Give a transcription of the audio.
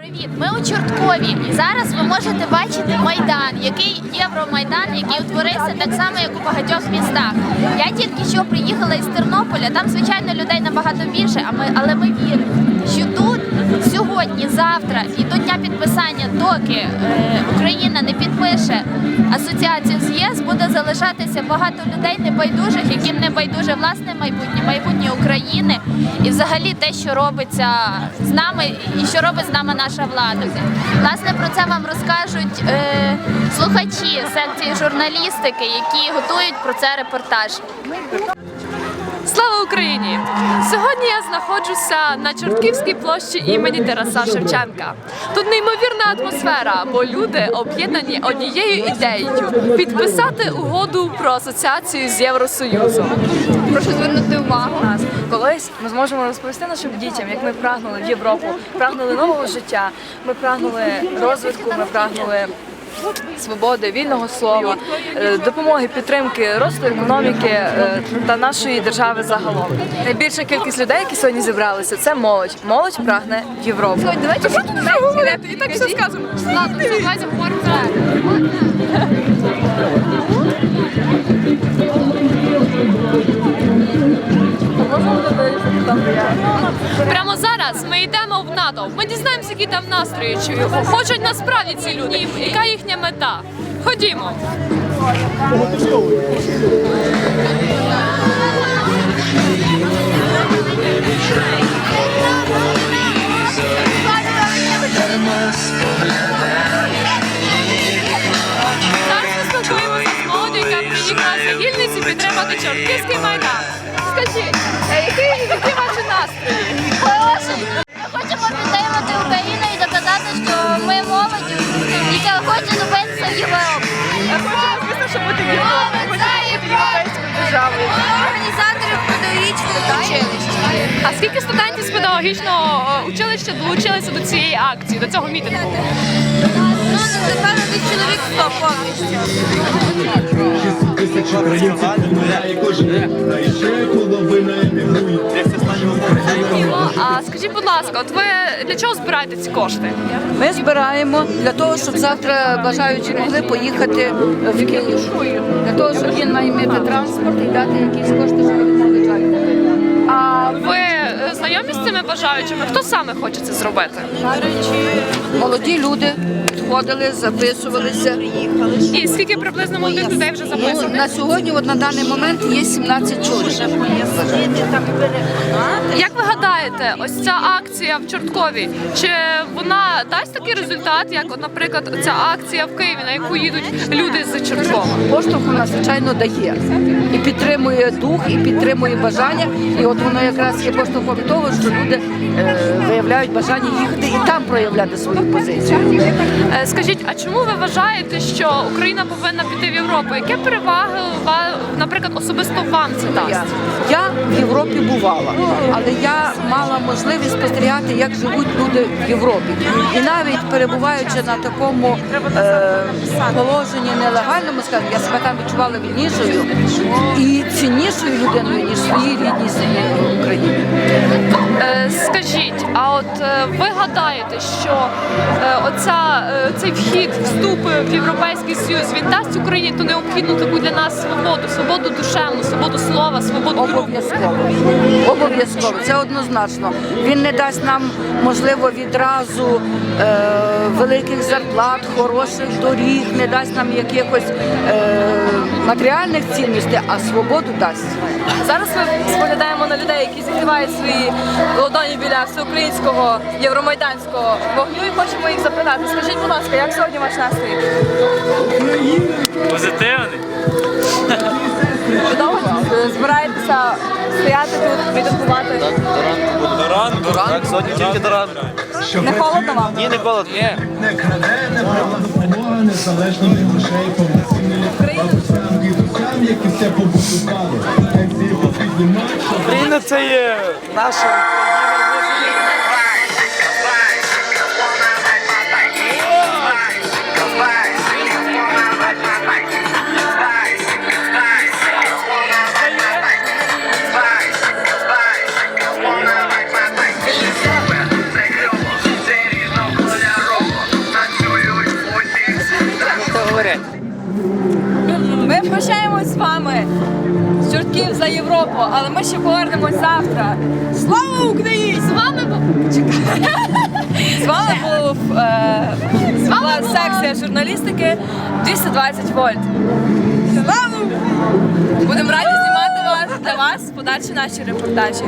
Привіт, ми у Чорткові, зараз ви можете бачити майдан, який євромайдан, який утворився так само, як у багатьох містах. Я тільки що приїхала із Тернополя. Там, звичайно, людей набагато більше, але ми віримо, сьогодні, завтра і до дня підписання, доки е, Україна не підпише асоціацію з ЄС, буде залишатися багато людей небайдужих, яким не байдуже власне майбутнє, майбутнє України і взагалі те, що робиться з нами, і що робить з нами наша влада. Власне про це вам розкажуть е, слухачі секції журналістики, які готують про це репортаж. Слава Україні! Сьогодні я знаходжуся на Чортківській площі імені Тараса Шевченка. Тут неймовірна атмосфера, бо люди об'єднані однією ідеєю підписати угоду про асоціацію з Євросоюзом. Прошу звернути увагу. нас. Колись ми зможемо розповісти нашим дітям, як ми прагнули в Європу, прагнули нового життя. Ми прагнули розвитку, ми прагнули свободи, вільного слова, е, допомоги, підтримки, росту економіки е, та нашої держави загалом. Найбільша кількість людей, які сьогодні зібралися, це молодь. Молодь прагне в Європу. Давайте що тут говорити? І так все сказано. Ладно, все, давайте говоримо. Зараз ми йдемо в НАТО. Ми дізнаємося, які там настрої чи хочуть насправді ці люди. Яка їхня мета? Ходімо. Підтримати Чортківський майдан. Скажіть, а які, які ваші настрої? Ми хочемо підтримати Україну і доказати, що ми молоді, яка хоче добитися в Європу. Хочемо, звісно, щоб бути в Європі, бути європейською державою. Організаторів педагогічного училища. А скільки студентів з педагогічного е, училища долучилися до цієї акції, до цього мітингу? Ну, напевно, десь чоловік 100 повністю. Тисячі кожен а скажіть, будь ласка, от ви для чого збираєте ці кошти? Ми збираємо для того, щоб завтра бажаючі могли поїхати в Київ. Для того, щоб він має мати транспорт і дати якісь кошти, щоб вони могли жити. А ви е, знайомі з цими бажаючими? Хто саме хоче це зробити? Молоді люди підходили, записувалися. І скільки приблизно молодих людей вже Ну, на сьогодні, от на даний момент, є 17 чоловік. Як ви гадаєте, ось ця акція в Чорткові, чи вона дасть такий результат, як, от, наприклад, ця акція в Києві, на яку їдуть люди з Чорткова? Поштовх вона, звичайно, дає. І підтримує дух, і підтримує бажання. І от воно якраз є поштовхом того, що люди е, виявляють бажання їхати і там проявляти свою позицію. Е, Скажіть, а чому ви вважаєте, що Україна повинна піти в Європу? Яке переваги, наприклад, особисто вам це дасть? я в Європі бувала, але я мала можливість спостерігати, як живуть люди в Європі. І навіть перебуваючи на такому е, положенні нелегальному, скажімо, я себе там відчувала вільнішою і ціннішою людиною, ніж в своїй рідній землі Україні. Е, Скажіть, а от е, ви гадаєте, що оця, е, цей вхід, вступ в Європейський Союз, він дасть Україні ту необхідну таку для нас свободу, свободу душевну, свободу слова, свободу? Обов'язково. Обов'язково, це однозначно. Він не дасть нам, можливо, відразу е, великих зарплат, хороших доріг, не дасть нам якихось е, матеріальних цінностей, а свободу дасть. Зараз ми споглядаємо на людей, які зігрівають свої ладоні біля всеукраїнського євромайданського вогню і хочемо їх запитати. Скажіть, будь ласка, як сьогодні ваш настрій? Позитивний. Е, Збираєтеся стояти тут, мітингувати? До ранку. Так, сьогодні тільки до ранку. Не холодно вам? Ні, не холодно. Ні. Не краде, не брала допомога, незалежно від грошей, повноцінної бабусям, дідусям, які все побудували. Україна це є наша Ми прощаємось з вами з чортків за Європу, але ми ще повернемось завтра. Слава Україні! З вами був Чекай. З вами був е, була секція журналістики 220 вольт. Слава! Будемо раді знімати вас для вас подальші наші репортажі.